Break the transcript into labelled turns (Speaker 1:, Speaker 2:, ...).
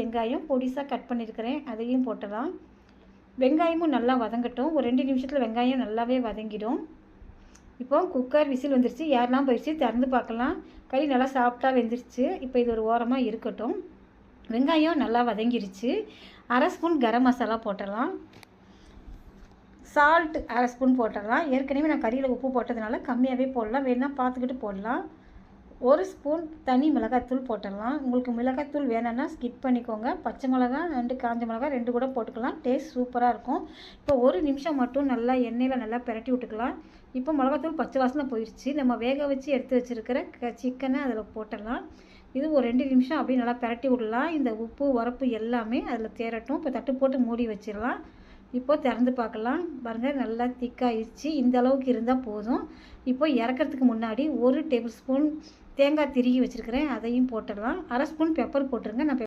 Speaker 1: வெங்காயம் பொடிசாக கட் பண்ணியிருக்கிறேன் அதையும் போட்டலாம் வெங்காயமும் நல்லா வதங்கட்டும். ஒரு ரெண்டு நிமிஷத்தில் வெங்காயம் நல்லாவே வதங்கிடும். இப்போ குக்கர் விசில் வந்துருச்சு. யாரெல்லாம் போயிடுச்சு திறந்து பார்க்கலாம். கறி நல்லா சாஃப்டாக வெந்துருச்சு. இப்போ இது ஒரு ஓரமாக இருக்கட்டும். வெங்காயம் நல்லா வதங்கிருச்சு. அரை ஸ்பூன் கரம் மசாலா போட்டலாம் சால்ட் அரை ஸ்பூன் போட்டுடலாம். ஏற்கனவே நான் கறியில் உப்பு போட்டதுனால கம்மியாகவே போடலாம். வேணால் பார்த்துக்கிட்டு போடலாம். ஒரு ஸ்பூன் தனி மிளகாத்தூள் போட்டுடலாம். உங்களுக்கு மிளகாத்தூள் வேணும்னா ஸ்கிப் பண்ணிக்கோங்க. பச்சை மிளகா ரெண்டு காஞ்ச மிளகா ரெண்டு கூட போட்டுக்கலாம். டேஸ்ட் சூப்பராக இருக்கும். இப்போ ஒரு நிமிஷம் மட்டும் நல்லா எண்ணெயில் நல்லா பிரட்டி விட்டுக்கலாம். இப்போ மிளகாத்தூள் பச்சை வாசனை போயிடுச்சு நம்ம வேக வச்சு எடுத்து வச்சுருக்கிற க சிக்கனை அதில் போட்டுடலாம். இது ஒரு ரெண்டு நிமிஷம் அப்படியே நல்லா பிரட்டி விடலாம். இந்த உப்பு உரப்பு எல்லாமே அதில் தேரட்டும். இப்போ தட்டு போட்டு மூடி வச்சிடலாம். இப்போ திறந்து பார்க்கலாம். பாருங்கள் நல்லா திக்காயிடுச்சு இந்த அளவுக்கு இருந்தால் போதும். இப்போ இறக்கிறதுக்கு முன்னாடி ஒரு டேபிள் ஸ்பூன் தேங்காய் திருகி வச்சுருக்கிறேன். அதையும் போட்டுடலாம். அரை ஸ்பூன் பெப்பர் போட்டுருங்க. நான்